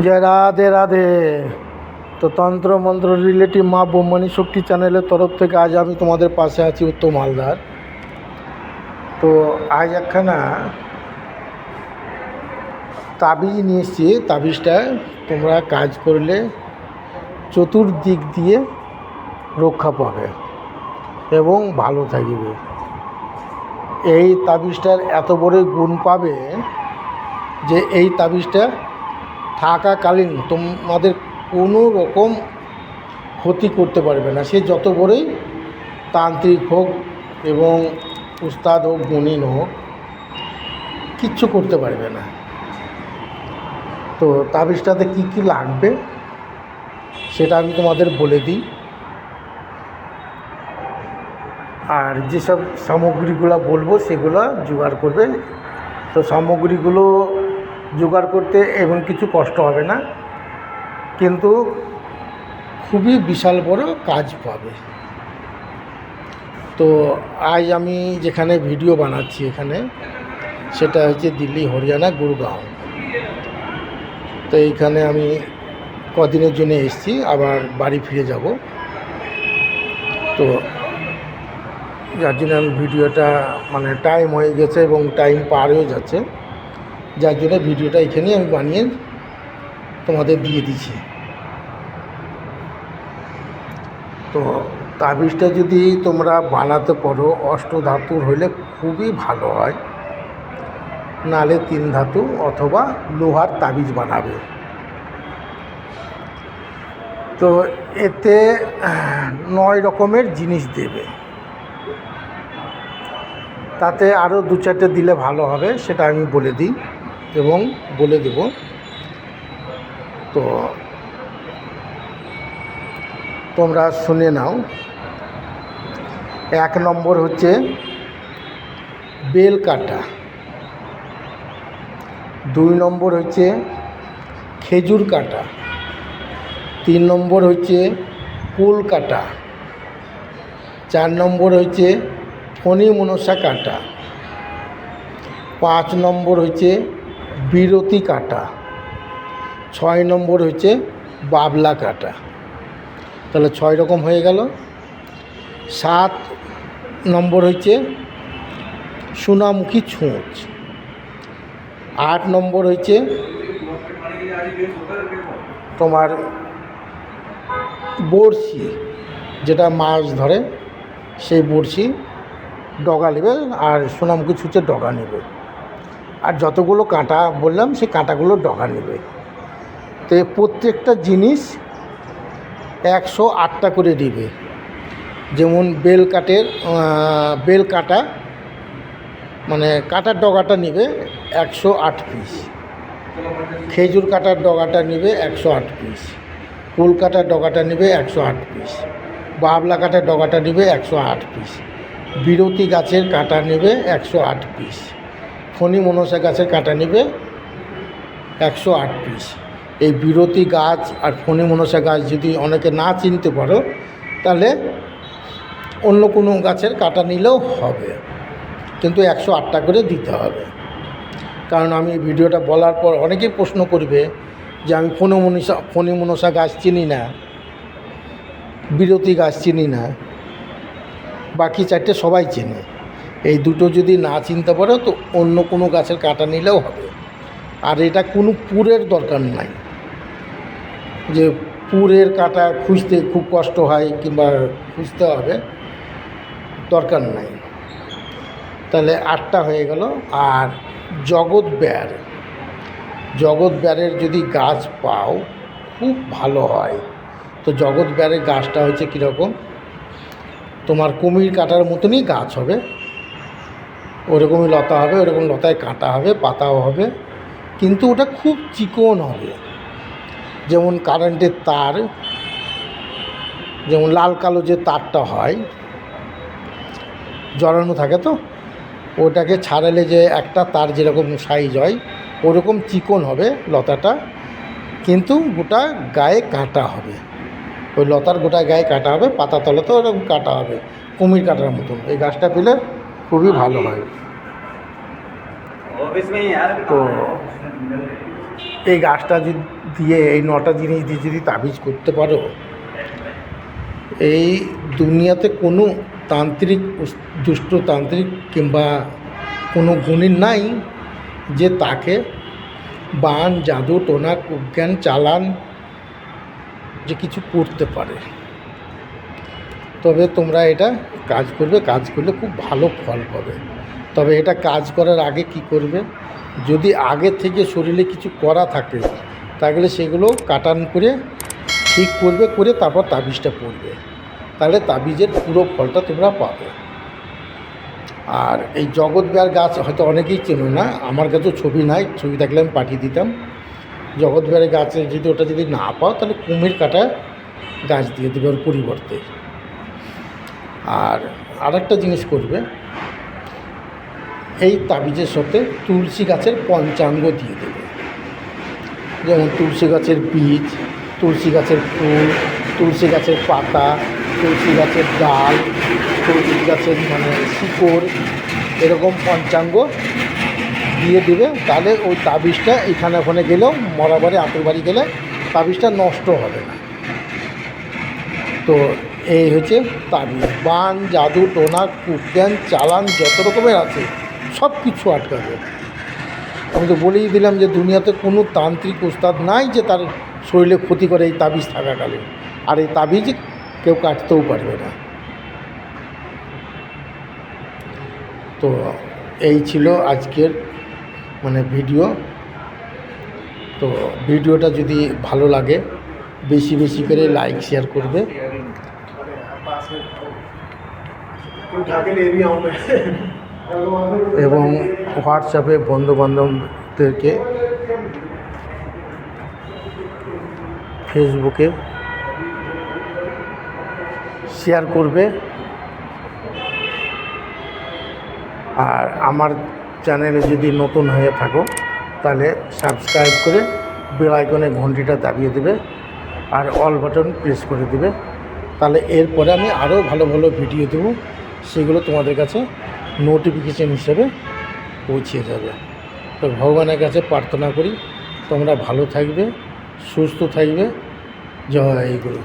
জয় রাধে রাধে। তো তন্ত্র মন্ত্র রিলেটিভ মা বোমানি শক্তি চ্যানেলের তরফ থেকে আজ আমি তোমাদের পাশে আছি উত্তম হালদার। তো আজ একখানা তাবিজ নিয়ে এসছি তাবিজটা তোমরা কাজ করলে চতুর্দিক দিয়ে রক্ষা পাবে এবং ভালো থাকবে। এই তাবিজটার এত বড় গুণ পাবে যে এই তাবিজটা থাকাকালীন তোমাদের কোনো রকম ক্ষতি করতে পারবে না। সে যত বড়ই তান্ত্রিক হোক এবং উস্তাদ হোক, গুণিন হোক, কিচ্ছু করতে পারবে না। তো তাবিজটাতে কী কী লাগবে সেটা আমি তোমাদের বলে দিই। আর যেসব সামগ্রীগুলো বলব সেগুলো জোগাড় করবে। তো সামগ্রীগুলো জোগাড় করতে এবং কিছু কষ্ট হবে না, কিন্তু খুবই বিশাল বড় কাজ পাবে। তো আজ আমি যেখানে ভিডিও বানাচ্ছি এখানে, সেটা হচ্ছে দিল্লি, হরিয়ানা, গুরগাঁও। তো এইখানে আমি কদিনের জন্য এসেছি, আবার বাড়ি ফিরে যাব। তো যার জন্য আমি ভিডিওটা মানে টাইম হয়ে গেছে এবং টাইম পার হয়ে যাচ্ছে। যার জন্য ভিডিওটা এখানেই আমি বানিয়ে তোমাদের দিয়ে দিচ্ছি। তো তাবিজটা যদি তোমরা বানাতে পারো, অষ্ট ধাতুর হলে খুবই ভালো হয়। নালে তিন ধাতু অথবা লোহার তাবিজ বানাবে। তো এতে নয় রকমের জিনিস দেবে। তাতে আরও দু চারটে দিলে ভালো হবে, সেটা আমি বলে দিই। এবং বলে দেব। তো তোমরা শুনে নাও। এক নম্বর হচ্ছে বেল কাটা। দুই নম্বর হচ্ছে খেজুর কাটা। তিন নম্বর হচ্ছে কুল কাটা। চার নম্বর হচ্ছে ফণি মনসা কাটা। পাঁচ নম্বর হচ্ছে বিরতি কাটা। ছয় নম্বর হচ্ছে বাবলা কাটা। তাহলে ছয় রকম হয়ে গেল। সাত নম্বর হচ্ছে সোনামুখী ছুঁচ। আট নম্বর হচ্ছে তোমার বড়শি, যেটা মাছ ধরে, সেই বড়শি ডগা নেবে আর সোনামুখী ছুঁচের ডগা নেবে। আর যতগুলো কাঁটা বললাম সেই কাঁটাগুলো ডগা নেবে। তো প্রত্যেকটা জিনিস একশো আটটা করে দিবে। যেমন বেল আহ, বেল কাটা মানে কাটার ডগাটা নেবে একশো আট পিস। খেজুর কাটার ডগাটা নেবে একশো আট পিস। কুল কাটার ডগাটা নেবে একশো আট পিস। বাবলা কাটার ডগাটা নেবে একশো আট পিস। বিরতি গাছের কাটা নেবে একশো আট পিস। ফণি মনসা গাছের কাটা নেবে একশো আট পিস এই বিরতি গাছ আর ফণি মনসা গাছ যদি অনেকে না চিনতে পারো, তাহলে অন্য কোনো গাছের কাটা নিলেও হবে। কিন্তু একশো আটটা করে দিতে হবে। কারণ আমি ভিডিওটা বলার পর অনেকেই প্রশ্ন করবে যে আমি ফণি মনসা ফণি মনসা গাছ চিনি না, বিরতি গাছ চিনি না। বাকি চারটে সবাই চেনে। এই দুটো যদি না চিনতে পারো, তো অন্য কোনো গাছের কাটা নিলেও হবে। আর এটা কোনো পুরের দরকার নাই। যে পুরের কাটা খুঁজতে খুব কষ্ট হয় কিংবা খুঁজতে হবে, দরকার নাই। তাহলে আটটা হয়ে গেল। আর জগৎ ব্যার, জগৎ ব্যারের যদি গাছ পাও, খুব ভালো হয়। তো জগৎ ব্যারের গাছটা হচ্ছে কীরকম? তোমার কুমির কাটার মতনই গাছ হবে। ওরকমই লতা হবে, ওরকম লতায় কাঁটা হবে, পাতাও হবে। কিন্তু ওটা খুব চিকন হবে। যেমন কারেন্টের তার, যেমন লাল কালো যে তারটা হয়, জড়ানো থাকে তো, ওটাকে ছাড়ালে যে একটা তার যেরকম সাইজ হয়, ওরকম চিকন হবে লতাটা। কিন্তু গোটা গায়ে কাটা হবে। ওই লতার গোটা গায়ে কাটা হবে, পাতা তলে তো ওরকম কাটা হবে, কুমির কাটার মতন। এই গাছটা পেলে খুবই ভালো হয়। তো এই গাছটা দিয়ে, এই নটা জিনিস দিয়ে যদি তাবিজ করতে পারো, এই দুনিয়াতে কোনো তান্ত্রিক দুষ্ট তান্ত্রিক কিংবা কোনো গুণীর নাই যে তাকে বান, জাদু, টোনা কুজ্ঞান চালান, যে কিছু করতে পারে। তবে তোমরা এটা কাজ করবে, কাজ করলে খুব ভালো ফল পাবে। তবে এটা কাজ করার আগে কি করবে? যদি আগে থেকে শরীরে কিছু করা থাকে, তাহলে সেগুলো কাটান করে, ঠিক করবে, করে তারপর তাবিজটা পড়বে। তাহলে তাবিজের পুরো ফলটা তোমরা পাবে। আর এই জগৎ বিহার গাছ হয়তো অনেকেই চেনো না, আমার কাছেও ছবি নাই, ছবি থাকলে আমি পাঠিয়ে দিতাম। জগৎ বিহারের গাছে যদি ওটা যদি না পাও, তাহলে কুমির কাটা গাছ দিয়ে দেবে ওর পরিবর্তে। আর আরেকটা জিনিস করবে, এই তাবিজের সাথে তুলসী গাছের পঞ্চাঙ্গ দিয়ে দেবে। যেমন তুলসী গাছের বীজ, তুলসী গাছের ফুল, তুলসী গাছের পাতা, তুলসী গাছের ডাল, তুলসী গাছের মানে শিকড়, এরকম পঞ্চাঙ্গ দিয়ে দেবে। তাহলে ওই তাবিজটা এখানে ওখানে গেলেও মরা বাড়ি আতুর বাড়ি গেলে তাবিজটা নষ্ট হবে না। তো এই হচ্ছে তাবিজ বান, জাদু, টোনা কুজ্ঞান চালান, যত রকমের আছে সব কিছু আটকাবে। আমি তো বলেই দিলাম যে দুনিয়াতে কোনো তান্ত্রিক উস্তাদ নাই যে তার শরীরে ক্ষতি করে এই তাবিজ থাকাকালীন আর এই তাবিজ কেউ কাটতেও পারবে না। তো এই ছিল আজকের মানে ভিডিও। তো ভিডিওটা যদি ভালো লাগে, বেশি বেশি করে লাইক, শেয়ার করবে। এবং হোয়াটসঅ্যাপে বন্ধুবান্ধবদেরকে ফেসবুকে শেয়ার করবে। আর আমার চ্যানেলে যদি নতুন হয়ে থাকো, তাহলে সাবস্ক্রাইব করে বেল আইকনে ঘন্টিটা দাবিয়ে দেবে আর অল বাটন প্রেস করে দেবে। তাহলে এরপরে আমি আরও ভালো ভালো ভিডিও দেবো, সেগুলো তোমাদের কাছে নোটিফিকেশান হিসেবে পৌঁছে যাবে। তো ভগবানের কাছে প্রার্থনা করি, তোমরা ভালো থাকবে, সুস্থ থাকবে। জয় গুরু।